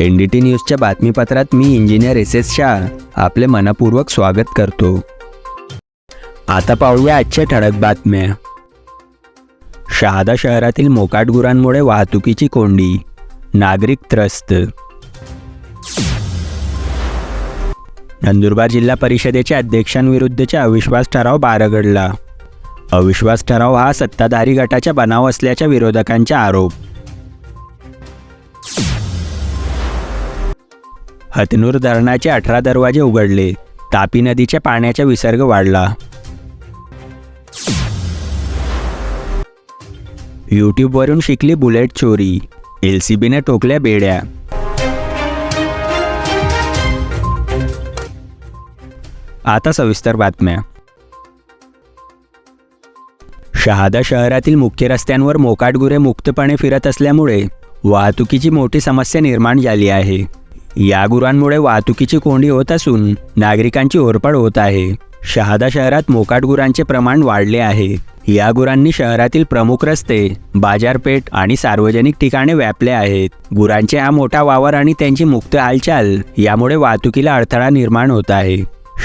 N D T न्यूजच्या बातमीपत्रात मी इंजिनियर एस एस शाह. आपले मनपूर्वक स्वागत करतो. आता पाहूया आजच्या ठळक बातम्या. शहादा शहरातील मोकाट गुरांमुळे वाहतुकीची कोंडी. नागरिक त्रस्त. नंदुरबार जिल्हा परिषदेच्या अध्यक्षांविरुद्धच्या अविश्वास ठराव बारगडला. अविश्वास ठराव हा सत्ताधारी गटाच्या बनाव असल्याच्या विरोधकांचा आरोप. हतनूर धरणाचे अठरा दरवाजे उघडले. तापी नदीच्या पाण्याचा विसर्ग वाढला. यूट्यूबवरून शिकली बुलेट चोरी. एल सी बीने टोकल्या बेड्या. आता सविस्तर बातम्या. शहादा शहरातील मुख्य रस्त्यांवर मोकाट गुरे मुक्तपणे फिरत असल्यामुळे वाहतुकीची मोठी समस्या निर्माण झाली आहे. या गुरांमुळे वाहतुकीची कोंडी होत असून नागरिकांची ओरपड होत आहे. शहादा शहरात मोकाट गुरांचे प्रमाण वाढले आहे. या गुरांनी शहरातील प्रमुख रस्ते बाजारपेठ आणि सार्वजनिक ठिकाणे व्यापले आहेत. गुरांचे हा मोठा वावर आणि त्यांची मुक्त हालचाल यामुळे वाहतुकीला अडथळा निर्माण होत आहे.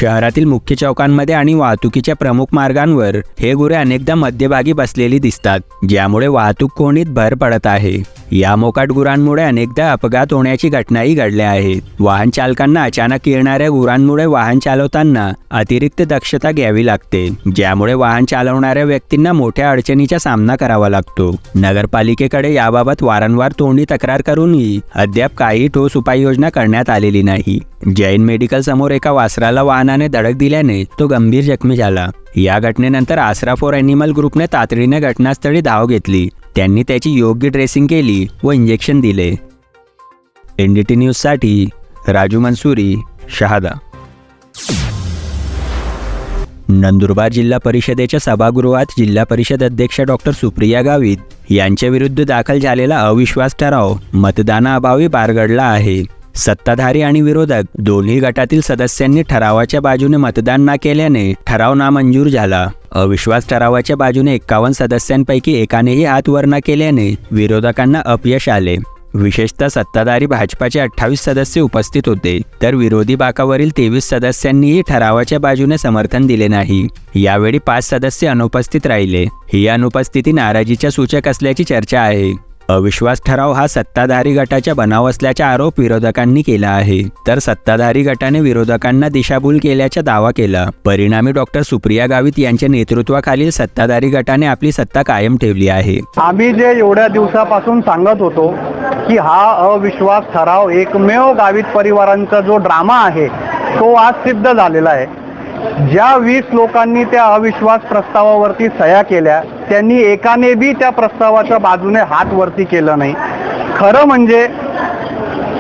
शहरातील मुख्य चौकांमध्ये आणि वाहतुकीच्या प्रमुख मार्गांवर हे गुरे अनेकदा मध्यभागी बसलेली दिसतात ज्यामुळे वाहतूक कोंडीत भर पडत आहे. या मोकाट गुरांमुळे अनेकदा अपघात होण्याची घटनाही घडल्या आहेत. वाहन चालकांना अचानक येणाऱ्या गुरांमुळे वाहन चालवताना अतिरिक्त दक्षता घ्यावी लागते ज्यामुळे वाहन चालवणाऱ्या व्यक्तींना मोठ्या अडचणीचा सामना करावा लागतो. नगरपालिकेकडे याबाबत वारंवार तोंडी तक्रार करूनही अद्याप काही ठोस उपाययोजना करण्यात आलेली नाही. जैन मेडिकल समोर एका वासराला वाहनाने धडक दिल्याने तो गंभीर जखमी झाला. या घटनेनंतर आसरा फॉर अॅनिमल ग्रुपने तातडीने घटनास्थळी धाव घेतली. त्यांनी त्याची योग्य ड्रेसिंग केली व इंजेक्शन दिले. एन डी टी न्यूजसाठी राजू मंसुरी शहादा. नंदुरबार जिल्हा परिषदेच्या सभागृहात जिल्हा परिषद अध्यक्ष डॉक्टर सुप्रिया गावित यांच्या विरुद्ध दाखल झालेला अविश्वास ठराव मतदानाअभावी पारगडला आहे. सत्ताधारी आणि विरोधक दोन्ही गटातील सदस्यांनी ठरावाच्या बाजूने मतदान न केल्याने ठराव नामंजूर झाला. अविश्वास ठरावाच्या बाजूने एक्कावन्न सदस्यांपैकी एकानेही हात वर न केल्याने विरोधकांना अपयश आले. विशेषतः सत्ताधारी भाजपाचे अठ्ठावीस सदस्य उपस्थित होते तर विरोधी बाकावरील तेवीस सदस्यांनीही ठरावाच्या बाजूने समर्थन दिले नाही. यावेळी पाच सदस्य अनुपस्थित राहिले. ही अनुपस्थिती नाराजीच्या सूचक असल्याची चर्चा आहे. अविश्वास ठराव हा सत्ताधारी गटाच्या बनाव असल्याचा आरोप विरोधकांनी केला आहे. तर सत्ताधारी गटाने विरोधकांना दिशाभूल केल्याचा दावा केला. परिणामी डॉक्टर सुप्रिया गावित यांच्या नेतृत्वाखालील सत्ताधारी गटाने आपली सत्ता कायम ठेवली आहे. आम्ही जे एवढ्या दिवसापासून सांगत होतो की हा अविश्वास ठराव एकमेव गावित परिवारांचा जो ड्रामा आहे तो आज सिद्ध झालेला आहे. ज्या वीस लोकांनी त्या अविश्वास प्रस्तावावरती सह्या केल्या त्यांनी एकाने बी त्या प्रस्तावाच्या बाजूने हात वरती केलं नाही. खरं म्हणजे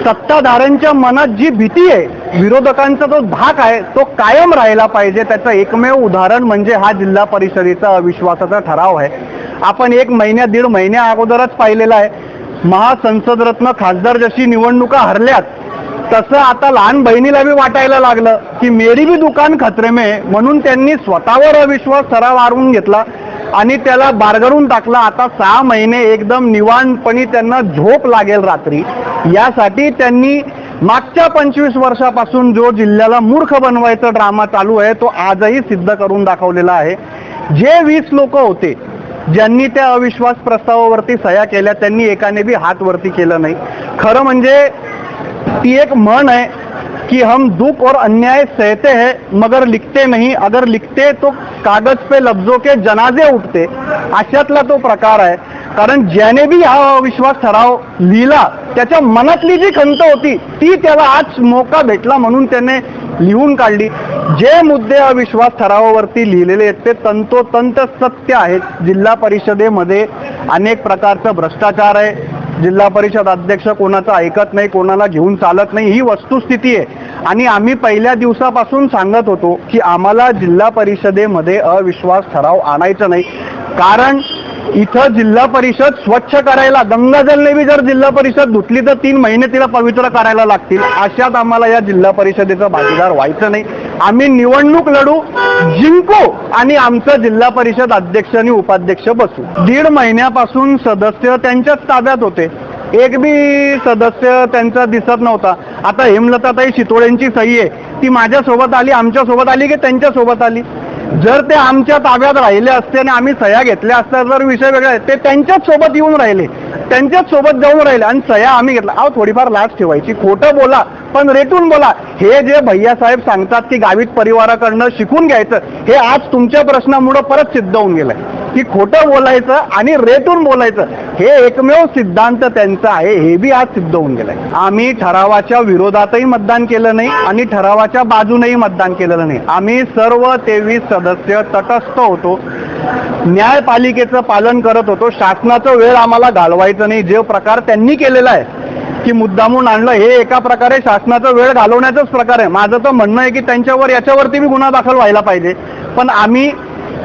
सत्ताधाऱ्यांच्या मनात जी भीती आहे विरोधकांचा जो धाक आहे तो कायम राहिला पाहिजे. त्याचं एकमेव उदाहरण म्हणजे हा जिल्हा परिषदेचा अविश्वासाचा ठराव आहे. आपण एक महिन्या दीड महिन्या अगोदरच पाहिलेला आहे. महासंसदरत्न खासदार जशी निवडणुका हरल्यात तसं आता लहान बहिणीला बी वाटायला लागलं की मेरी बी दुकान खतरे में म्हणून त्यांनी स्वतःवर अविश्वास सराव वारून घेतला आणि त्याला बारगडून टाकला. आता सहा महिने एकदम निवांतपणे त्यांना झोप लागेल रात्री. यासाठी त्यांनी मागच्या पंचवीस वर्षापासून जो जिल्ह्याला मूर्ख बनवायचा ड्रामा चालू आहे तो आजही सिद्ध करून दाखवलेला आहे. जे वीस लोक होते ज्यांनी त्या अविश्वास प्रस्तावावरती सह्या केल्या त्यांनी एकाने बी हात वरती केलं नाही. खरं म्हणजे ती एक म्हण है कि हम दुख और अन्याय सहते हैं मगर लिखते नहीं। अगर लिखते तो कागज पे लफ्जों के जनाजे उठते। अशातला तो प्रकार आहे कारण ज्याने बी हा अविश्वास ठराव लिहिला त्याच्या मनातली जी खंत होती ती त्याला आज मोका भेटला म्हणून त्याने लिहून काढली. जे मुद्दे अविश्वास ठरावावरती लिहिलेले आहेत ते तंतोतंत सत्य आहेत. जिल्हा परिषदेमध्ये अनेक प्रकारचं भ्रष्टाचार आहे. जिल्हा परिषद अध्यक्ष कोणाचं ऐकत नाही कोणाला घेऊन चालत नाही ही वस्तुस्थिती आहे. आणि आम्ही पहिल्या दिवसापासून सांगत होतो की आम्हाला जिल्हा परिषदेमध्ये अविश्वास ठराव आणायचा नाही. कारण इथं जिल्हा परिषद स्वच्छ करायला गंगाजलने बी जर जिल्हा परिषद धुतली तर तीन महिने तिला पवित्र करायला लागतील. अशात आम्हाला या जिल्हा परिषदेचा भागीदार व्हायचं नाही. आम्ही निवडणूक लढू जिंकू आणि आमचं जिल्हा परिषद अध्यक्ष आणि उपाध्यक्ष बसू. दीड महिन्यापासून सदस्य त्यांच्याच ताब्यात होते. एक बी सदस्य त्यांचा दिसत नव्हता. आता हेमलताताई शितोळेंची सही आहे. ती माझ्यासोबत आली आमच्यासोबत आली की त्यांच्यासोबत आली? जर ते आमच्या ताब्यात राहिले असते आणि आम्ही सह्या घेतल्या असत्या तर विषय वेगळा आहे ते त्यांच्याच सोबत येऊन राहिले. त्यांच्याच सोबत जाऊन राहिले आणि सह्या आम्ही घेतला अहो थोडीफार लाच ठेवायची. खोटं बोला. पण रेटून बोला हे जे भैयासाहेब सांगतात की गावित परिवाराकडनं शिकून घ्यायचं हे आज तुमच्या प्रश्नामुळं परत सिद्ध होऊन गेलंय. की खोटं बोलायचं आणि रेटून बोलायचं हे एकमेव सिद्धांत त्यांचा आहे हे बी आज सिद्ध होऊन गेलंय. आम्ही ठरावाच्या विरोधातही मतदान केलं नाही आणि ठरावाच्या बाजूनही मतदान केलेलं नाही. आम्ही सर्व तेवीस सदस्य तटस्थ होतो. न्यायपालिकेचं पालन करत होतो. शासनाचं वेळ आम्हाला घालवायचं नाही. जे प्रकार त्यांनी केलेला आहे की मुद्दामून आणलं. हे एका प्रकारे शासनाचा वेळ घालवण्याचाच प्रकार आहे. माझं तर म्हणणं आहे की त्यांच्यावर याच्यावरती मी गुन्हा दाखल व्हायला पाहिजे. पण आम्ही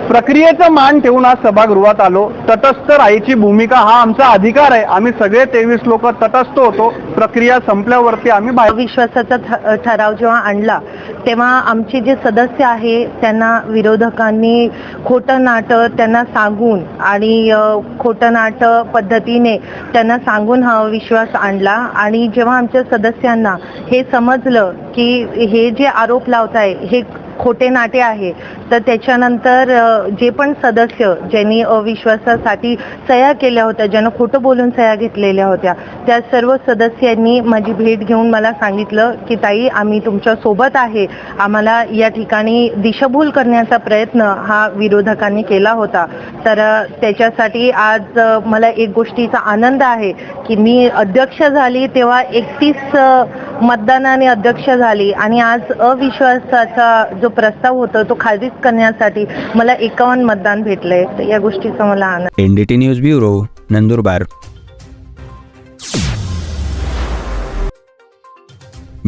प्रक्रियेचं मान ठेवून आज सभागृहात आलो. तटस्थ राहायची भूमिका हा आमचा अधिकार आहे. आम्ही सगळे तेवीस लोक तटस्थ होतो. प्रक्रिया संपल्यावरती आम्ही विश्वासाचा अविश्वासाचा ठराव जेव्हा आणला तेव्हा आमचे जे सदस्य आहे त्यांना विरोधकांनी खोटं नाटं त्यांना सांगून आणि खोटं नाटं पद्धतीने त्यांना सांगून हा अविश्वास आणला. आणि जेव्हा आमच्या सदस्यांना हे समजलं की हे जे आरोप लावताय हे खोटे नाटे आहे तर त्याच्यानंतर जे पण सदस्य ज्यांनी अविश्वासासाठी सह्या केल्या होत्या ज्यांना खोटं बोलून सह्या घेतलेल्या होत्या त्या सर्व सदस्यांनी माझी भेट घेऊन मला सांगितलं की ताई आम्ही तुमच्यासोबत आहे. आम्हाला या ठिकाणी दिशाभूल करण्याचा प्रयत्न हा विरोधकांनी केला होता. तर त्याच्यासाठी आज मला एक गोष्टीचा आनंद आहे की मी अध्यक्ष झाली तेव्हा एकतीस मतदानाने अध्यक्ष झाली आणि आज अविश्वासाचा जो प्रस्ताव होता तो खारिज करण्यासाठी मला एकावन्न मतदान भेटले. तर या गोष्टीचा मला आनंद N D T news bureau Nandurbar.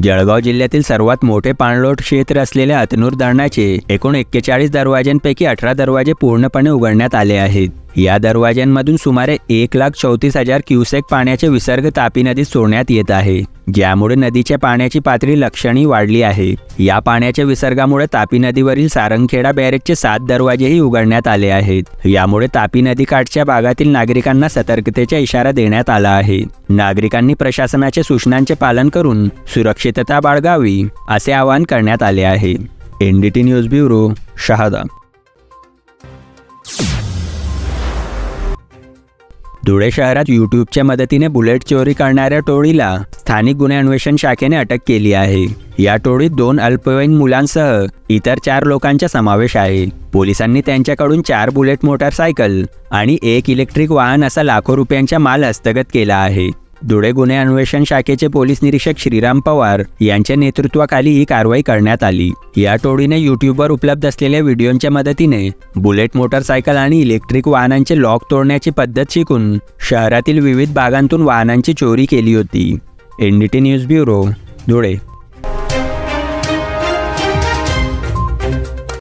Jalgaon जिल्ह्यातील सर्वात मोठे पाणलोट क्षेत्र असलेल्या अतनूर धरणाचे एकूण एक्केचाळीस दरवाज्यांपैकी अठरा दरवाजे पूर्णपणे उघडण्यात आले आहेत. या दरवाज्यांमधून सुमारे एक लाख चौतीस हजार क्युसेक पाण्याचे विसर्ग तापी नदीत सोडण्यात येत आहे. ज्यामुळे नदीच्या पाण्याची पातळी लक्षणीय वाढली आहे. या पाण्याच्या विसर्गामुळे तापी नदीवरील सारंगखेडा बॅरेजचे सात दरवाजेही उघडण्यात आले आहेत. यामुळे तापी नदीकाठच्या भागातील नागरिकांना सतर्कतेचा इशारा देण्यात आला आहे. नागरिकांनी प्रशासनाच्या सूचनांचे पालन करून सुरक्षितता बाळगावी असे आवाहन करण्यात आले आहे. NDT news bureau Shahada. Dhule शहरात युट्यूबच्या मदतीने बुलेट चोरी करणाऱ्या टोळीला स्थानिक गुन्हे अन्वेषण शाखेने अटक केली आहे. या टोळीत दोन अल्पवयीन मुलांसह इतर चार लोकांचा समावेश आहे. पोलिसांनी त्यांच्याकडून चार बुलेट मोटारसायकल आणि एक इलेक्ट्रिक वाहन असा लाखो रुपयांचा माल हस्तगत केला आहे. धुळे गुन्हे अन्वेषण शाखेचे पोलीस निरीक्षक श्रीराम पवार यांच्या नेतृत्वाखाली ही कारवाई करण्यात आली. या टोळीने युट्यूबवर उपलब्ध असलेल्या व्हिडिओच्या मदतीने बुलेट मोटारसायकल आणि इलेक्ट्रिक वाहनांचे लॉक तोडण्याची पद्धत शिकून शहरातील विविध भागांतून वाहनांची चोरी केली होती. NDT news bureau Dhule.